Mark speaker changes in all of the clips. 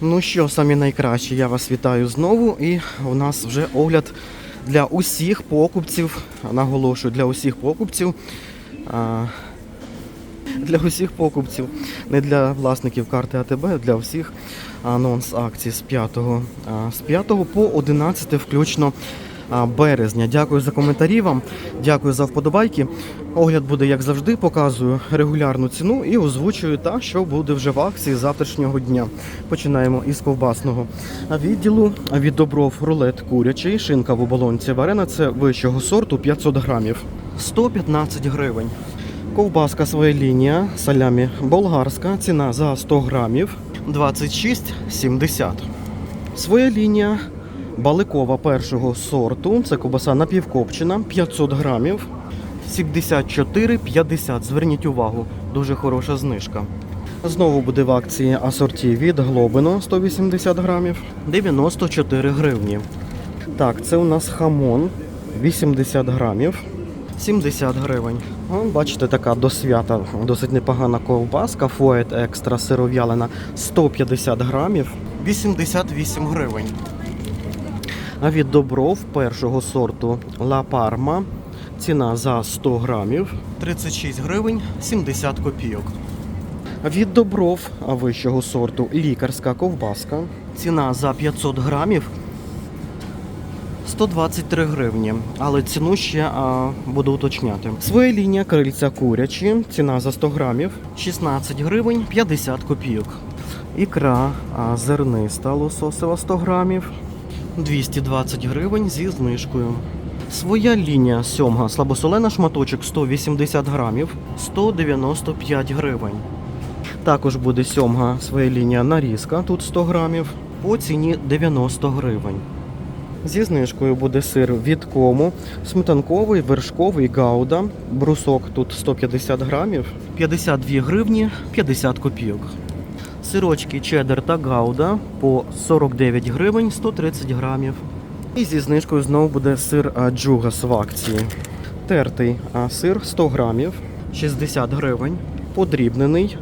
Speaker 1: Ну що, самі найкращі, я вас вітаю знову. І у нас вже огляд для усіх покупців. Наголошую, для усіх покупців. А, для усіх покупців, не для власників карти АТБ, для всіх анонс акцій з 5, а, з 5 по 11 включно березня. Дякую за коментарі вам, дякую за вподобайки. Огляд буде, як завжди, показую регулярну ціну і озвучую та, що буде вже в акції завтрашнього дня. Починаємо із ковбасного відділу. Від добров рулет курячий, шинка в оболонці варена. Це вищого сорту 500 грамів. 115 гривень. Ковбаска своя лінія, салямі болгарська, ціна за 100 грамів 26,70. Своя лінія баликова першого сорту, це ковбаса напівкопчена, 500 грамів, 74,50. Зверніть увагу, дуже хороша знижка. Знову буде в акції асорті від Глобино 180 грамів, 94 гривні. Так, це у нас хамон 80 грамів. 70 гривень. Бачите, така до свята досить непогана ковбаска. Фует екстра сиров'ялина 150 грамів, 88 гривень. А від добров першого сорту Ла Парма ціна за 100 грамів 36 гривень 70 копійок. Від добров вищого сорту лікарська ковбаска. Ціна за 500 грамів 123 гривні, але ціну ще а, буду уточняти. Своя лінія крильця курячі, ціна за 100 грамів 16 гривень 50 копійок. Ікра а, зерниста лососева 100 грамів 220 гривень зі знижкою. Своя лінія сьомга слабосолена шматочок 180 грамів 195 гривень. Також буде сьомга своя лінія нарізка, тут 100 грамів, по ціні 90 гривень. Зі знижкою буде сир від кому, сметанковий, вершковий, гауда, брусок тут 150 грамів, 52 гривні 50 копійок. Сирочки чеддер та гауда по 49 гривень 130 грамів. І зі знижкою знову буде сир джугас в акції. Тертий сир 100 грамів, 60 гривень, подрібнений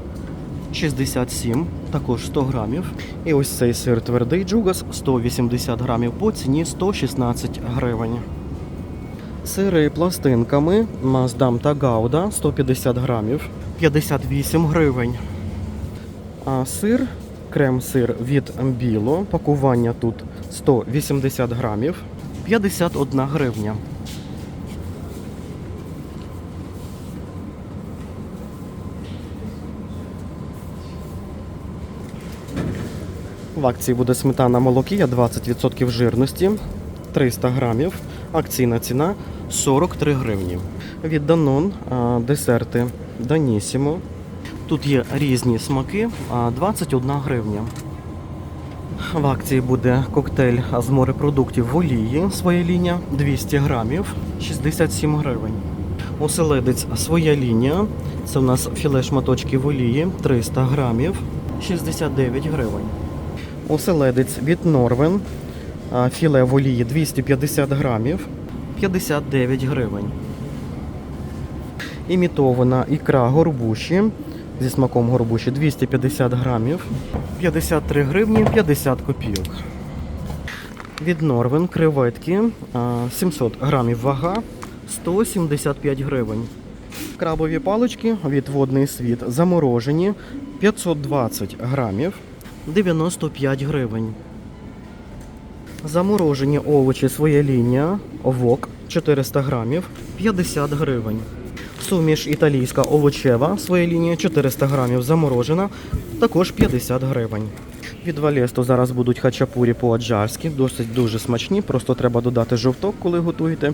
Speaker 1: 67, також 100 грамів. І ось цей сир твердий джугас 180 грамів по ціні 116 гривень. Сири пластинками Маздам та Гауда 150 грамів 58 гривень. А сир, крем-сир від Біло, пакування тут 180 грамів 51 гривня. В акції буде сметана молокія 20% жирності 300 грамів. Акційна ціна 43 гривні. Від а, десерти Данісімо. Тут є різні смаки, 21 гривня. В акції буде коктейль з морепродуктів в олії, своя лінія 200 грамів, 67 гривень. Оселедець своя лінія. Це у нас філе шматочки в олії 300 грамів, 69 гривень. Оселедець від Норвен. Філе в олії 250 грамів, 59 гривень. Імітована ікра горбуші зі смаком горбуші 250 грамів, 53 гривні 50 копійок. Від Норвен креветки 700 грамів вага 175 гривень. Крабові палички від водний світ заморожені 520 грамів 95 гривень. Заморожені овочі своя лінія, вок 400 грамів 50 гривень. Суміш італійська овочева своя лінія 400 грамів заморожена, також 50 гривень. Від Валєсту зараз будуть хачапурі по-аджарськи, досить дуже смачні, просто треба додати жовток, коли готуєте,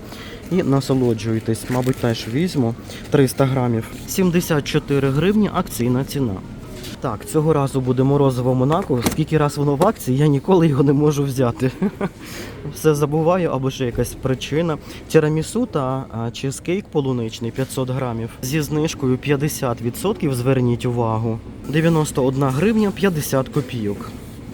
Speaker 1: і насолоджуєтесь. Мабуть, теж візьму 300 грамів. 74 гривні акційна ціна. Так, цього разу буде морозиво Монако. Скільки раз воно в акції, я ніколи його не можу взяти. Все забуваю, або ще якась причина. Тірамісу та чизкейк полуничний 500 грамів. Зі знижкою 50%, зверніть увагу. 91 гривня 50 копійок.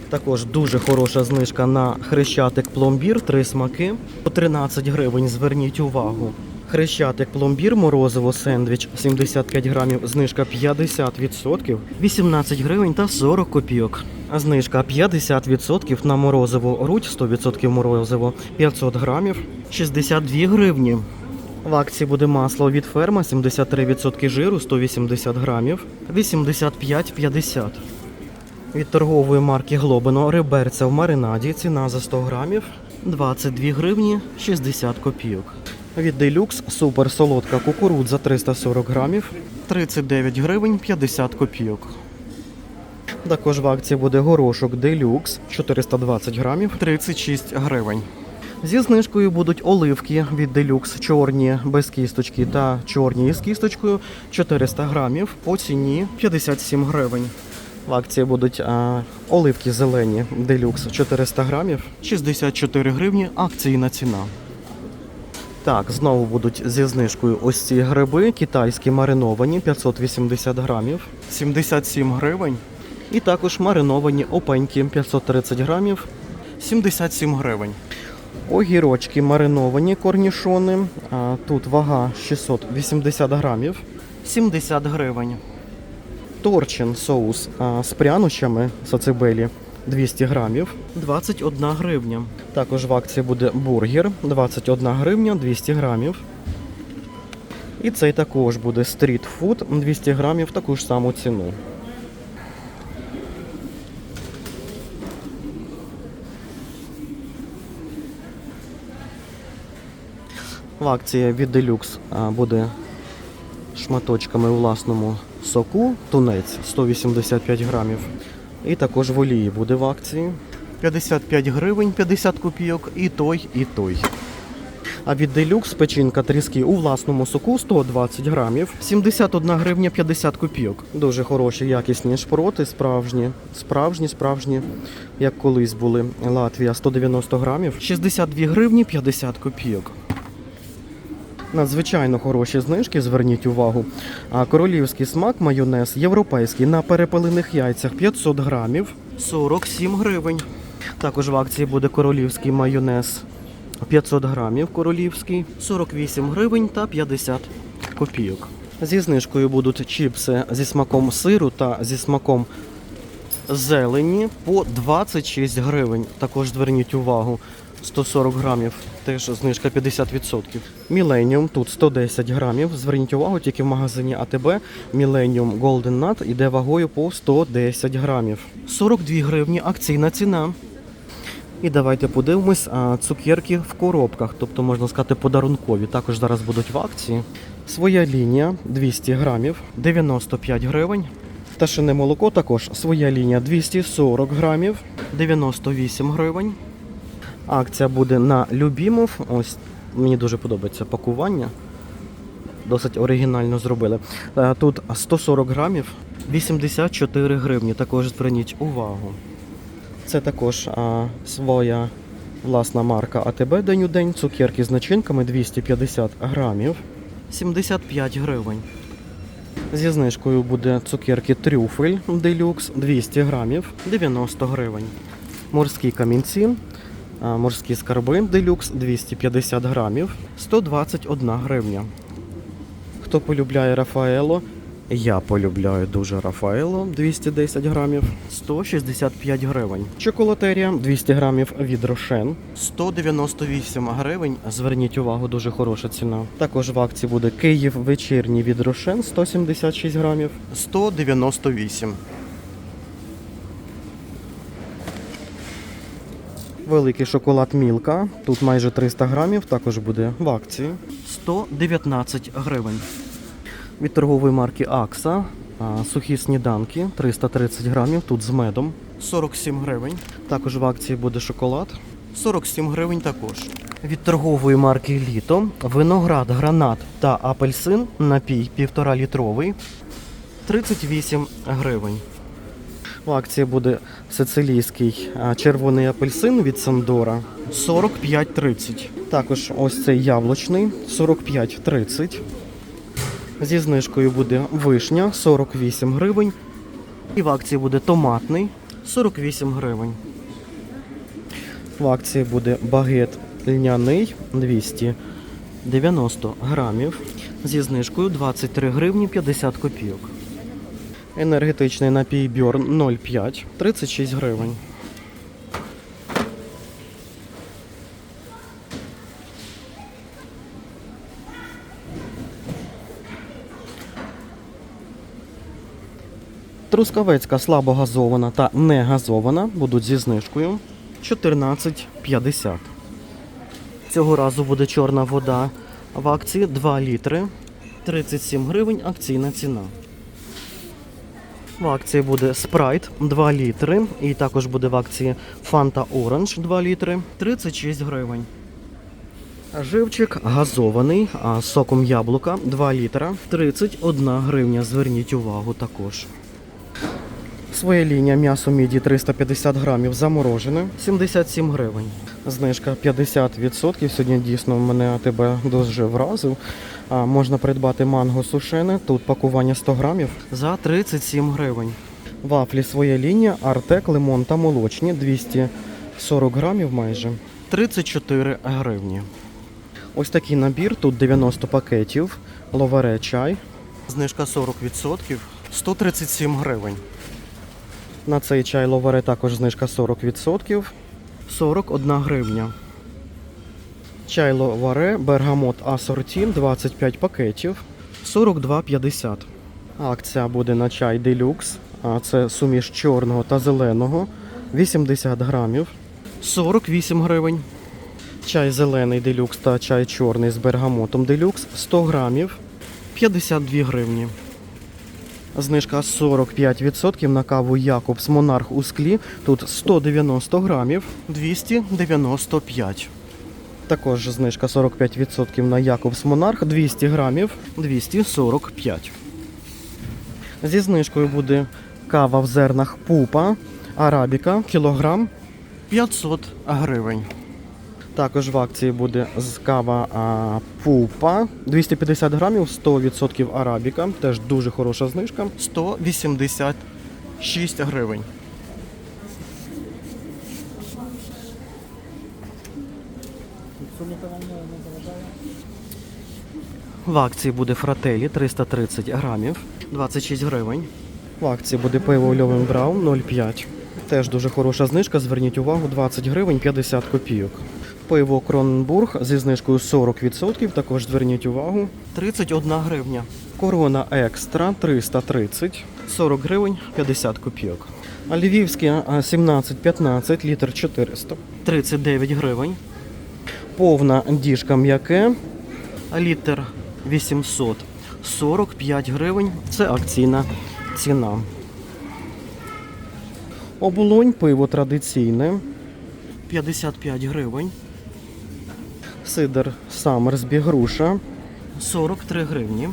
Speaker 1: Також дуже хороша знижка на хрещатик пломбір, три смаки. По 13 гривень, зверніть увагу. Хрещатик пломбір, морозиво, сендвіч 75 грамів, знижка 50%, 18 гривень та 40 копійок. Знижка 50% на морозиво руть 100% морозиво 500 грамів, 62 гривні. В акції буде масло від ферма 73% жиру 180 грамів, 85,50. Від торгової марки Глобино реберця в маринаді ціна за 100 грамів 22 гривні 60 копійок. Від Делюкс супер солодка кукурудза 340 грамів 39 гривень 50 копійок. Також в акції буде горошок Делюкс 420 грамів 36 гривень. Зі знижкою будуть оливки від Делюкс чорні без кісточки та чорні із кісточкою 400 грамів по ціні 57 гривень. В акції будуть а, оливки зелені Делюкс 400 грамів 64 гривні акційна ціна. Так, знову будуть зі знижкою ось ці гриби китайські мариновані 580 грамів 77 гривень. І також мариновані опеньки 530 грамів 77 гривень. Огірочки мариновані корнішони. Тут вага 680 грамів 70 гривень. Торчин соус з прянощами сацибелі 200 грамів 21 гривня. Також в акції буде бургер 21 гривня 200 грамів. І цей також буде стрітфуд 200 грамів таку ж саму ціну. В акції від Deluxe буде шматочками у власному соку тунець 185 грамів. І також в олії буде в акції 55 гривень 50 копійок і той, і той. А від Deluxe печінка тріски у власному соку 120 грамів, 71 гривня 50 копійок. Дуже хороші, якісні шпроти, справжні, справжні, справжні, як колись були. Латвія 190 грамів, 62 гривні 50 копійок. Надзвичайно хороші знижки, зверніть увагу. А королівський смак майонез європейський на перепелених яйцях 500 грамів 47 гривень. Також в акції буде королівський майонез 500 грамів королівський 48 гривень та 50 копійок. Зі знижкою будуть чіпси зі смаком сиру та зі смаком зелені по 26 гривень. Також зверніть увагу. 140 грамів, теж знижка 50%. Міленіум тут 110 грамів. Зверніть увагу, тільки в магазині АТБ Millennium Golden Nut іде вагою по 110 грамів. 42 гривні акційна ціна. І давайте подивимось, цукерки в коробках, тобто можна сказати подарункові. Також зараз будуть в акції. Своя лінія 200 грамів, 95 гривень. Пташине молоко також своя лінія 240 грамів, 98 гривень. Акція буде на Любімов. Ось мені дуже подобається пакування. Досить оригінально зробили. Е, Тут 140 грамів, 84 гривні. Також зверніть увагу. Це також а, своя власна марка АТБ День у день. Цукерки з начинками 250 грамів, 75 гривень. Зі знижкою буде цукерки трюфель делюкс 200 грамів, 90 гривень. Морські камінці, морські скарби делюкс 250 грамів, 121 гривня. Хто полюбляє Рафаело? Я полюбляю дуже Рафаело 210 грамів, 165 гривень. Чоколатерія 200 грамів від Рошен, 198 гривень. Зверніть увагу, дуже хороша ціна. Також в акції буде Київ вечірній від Рошен 176 грамів, 198. Великий шоколад Мілка. Тут майже 300 грамів, також буде в акції. 119 гривень. Від торгової марки Акса. Сухі сніданки 330 грамів, тут з медом 47 гривень. Також в акції буде шоколад 47 гривень також. Від торгової марки Літо виноград, гранат та апельсин напій 1,5 літровий 38 гривень. В акції буде сицилійський червоний апельсин від Сандора 45,30. Також ось цей яблучний 45,30. Зі знижкою буде вишня 48 гривень. І в акції буде томатний 48 гривень. В акції буде багет льняний 200 90 грамів зі знижкою 23 гривні 50 копійок. Енергетичний напій Бьорн 0,5 36 гривень. Трускавецька слабогазована та негазована будуть зі знижкою 14,50. Цього разу буде чорна вода в акції 2 літри 37 гривень акційна ціна. В акції буде спрайт 2 літри. І також буде в акції Фанта Оранж 2 літри 36 гривень. Живчик газований, а соком яблука 2 літра 31 гривня. Зверніть увагу також. Своя лінія м'ясо міді 350 грамів заморожене 77 гривень. Знижка 50%. Сьогодні дійсно мене тебе дуже вразив. Можна придбати манго сушене. Тут пакування 100 грамів за 37 гривень. Вафлі своя лінія, артек, лимон та молочні 240 грамів майже 34 гривні. Ось такий набір, тут 90 пакетів, ловаре чай. Знижка 40%, 137 гривень. На цей чай ловаре також знижка 40%, 41 гривня. Чай ловаре, бергамот асорті 25 пакетів, 42,50. Акція буде на чай делюкс, а це суміш чорного та зеленого, 80 грамів, 48 гривень. Чай зелений делюкс та чай чорний з бергамотом делюкс 100 грамів, 52 гривні. Знижка 45% на каву Якобс Монарх у склі. Тут 190 грамів, 295. Також знижка 45% на Якобс Монарх 200 грамів, 245. Зі знижкою буде кава в зернах пупа, арабіка, кілограм 500 гривень. Також в акції буде кава а, пупа 250 грамів, 100% арабіка. Теж дуже хороша знижка. 186 гривень. В акції буде фрателі 330 грамів, 26 гривень. В акції буде пиво Льовен Браун 0,5. Теж дуже хороша знижка. Зверніть увагу, 20 гривень 50 копійок. Пиво Кроненбург зі знижкою 40%. Також зверніть увагу. 31 гривня. Корона екстра 330, 40 гривень 50 копійок. А, 17-15, літр 400, 39 гривень. Повна діжка м'яке, літр 800, 45 гривень. Це акційна ціна. Оболонь пиво традиційне 55 гривень. Сидр Самерсбі груша 43 гривні.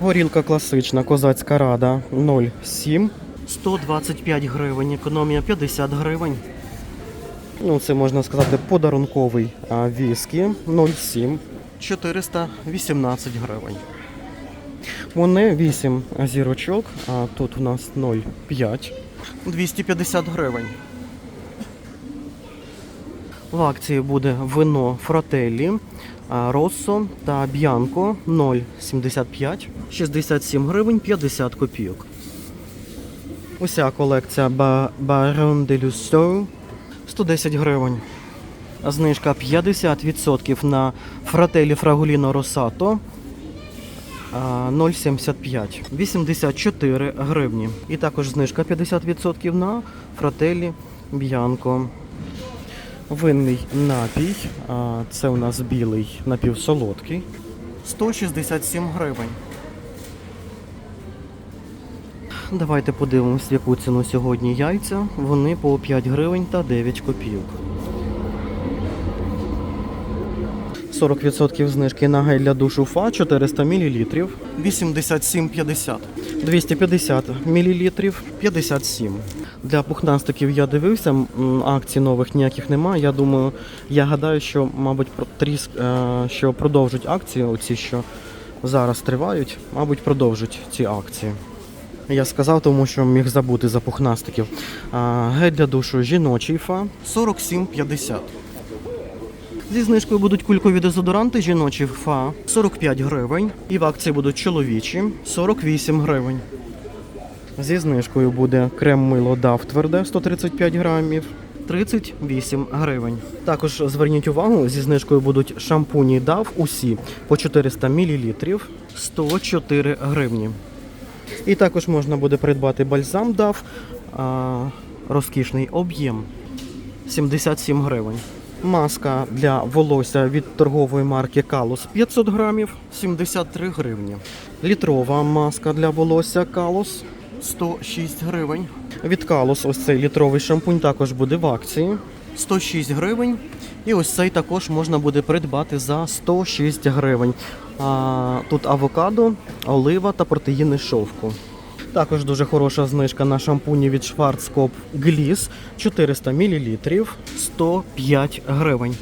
Speaker 1: Горілка класична козацька рада 0,7 125 гривень. Економія 50 гривень. Ну, це можна сказати подарунковий а, віскі 0,7 418 гривень. Моне 8 зірочок, а тут у нас 0,5 250 гривень. В акції буде вино Фрателі, Россо та Б'янко 0,75 67 гривень 50 копійок. Уся колекція Ба- Baron de Lusso 110 гривень. Знижка 50% на Фрателі Фрагуліно Росато. 0,75 84 гривні. І також знижка 50% на Фрателі Б'янко. Винний напій. Це у нас білий напівсолодкий. 167 гривень. Давайте подивимось, яку ціну сьогодні яйця. Вони по 5 гривень та 9 копійок. 40% знижки на гель для душу ФА 400 мл 87,50. 250 мл 57. Для пухнастиків я дивився, акцій нових ніяких немає. Я думаю, я гадаю, що, мабуть, тріск, е, що продовжать акції, оці, що зараз тривають, мабуть, продовжать ці акції. Я сказав, тому що міг забути за пухнастиків. Гель для душу жіночий фа 47,50. Зі знижкою будуть кулькові дезодоранти жіночі ФА 45 гривень. І в акції будуть чоловічі 48 гривень. Зі знижкою буде крем мило DAF тверде 135 грамів. 38 гривень. Також зверніть увагу, зі знижкою будуть шампуні DAF усі по 400 мл 104 гривні. І також можна буде придбати бальзам а, розкішний об'єм 77 гривень. Маска для волосся від торгової марки Калус 500 грамів 73 гривні. Літрова маска для волосся Калус 106 гривень. Від Калус ось цей літровий шампунь також буде в акції 106 гривень. І ось цей також можна буде придбати за 106 гривень. А, тут авокадо, олива та протеїни шовку. Також дуже хороша знижка на шампуні від Schwarzkopf Gliss 400 мл 105 гривень.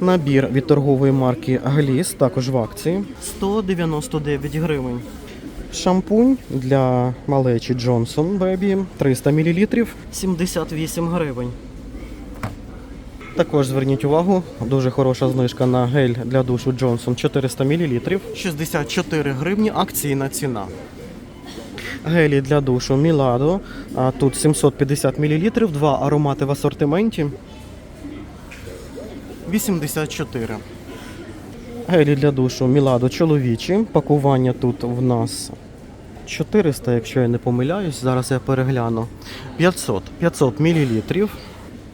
Speaker 1: Набір від торгової марки Gliss також в акції 199 гривень. Шампунь для малечі Johnson Baby 300 мл 78 гривень. Також зверніть увагу, дуже хороша знижка на гель для душу Johnson 400 мл 64 гривні акційна ціна. Гелі для душу а тут 750 мл, два аромати в асортименті 84. Гелі для душу Milado чоловічі. Пакування тут в нас 400, якщо я не помиляюсь. Зараз я перегляну. 500. 500 мл.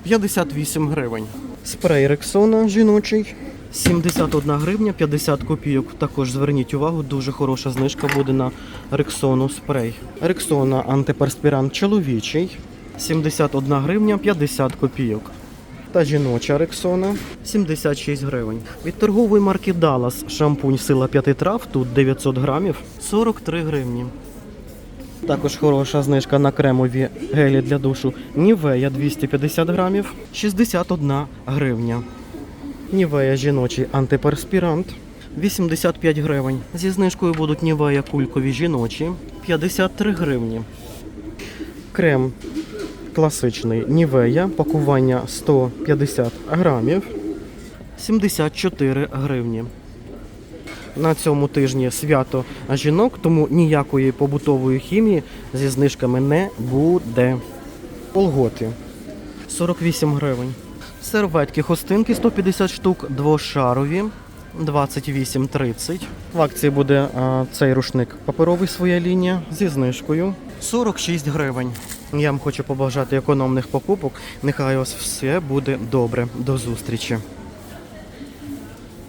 Speaker 1: 58 гривень. Спрей Рексона жіночий. 71 гривня 50 копійок. Також зверніть увагу, дуже хороша знижка буде на Рексону спрей. Рексона антиперспірант чоловічий. 71 гривня 50 копійок. Та жіноча Рексона 76 гривень. Від торгової марки Dallas шампунь сила 5 трав, тут 900 грамів 43 гривні. Також хороша знижка на кремові гелі для душу Нівея 250 грамів 61 гривня. Нівея жіночий антиперспірант 85 гривень. Зі знижкою будуть Нівея кулькові жіночі 53 гривні. Крем класичний Нівея, пакування 150 грамів 74 гривні. На цьому тижні свято жінок, тому ніякої побутової хімії зі знижками не буде. Колготи 48 гривень. Серветки хустинки 150 штук, двошарові 28,30. В акції буде а, цей рушник паперовий своя лінія зі знижкою 46 гривень. Я вам хочу побажати економних покупок. Нехай у вас все буде добре. До зустрічі.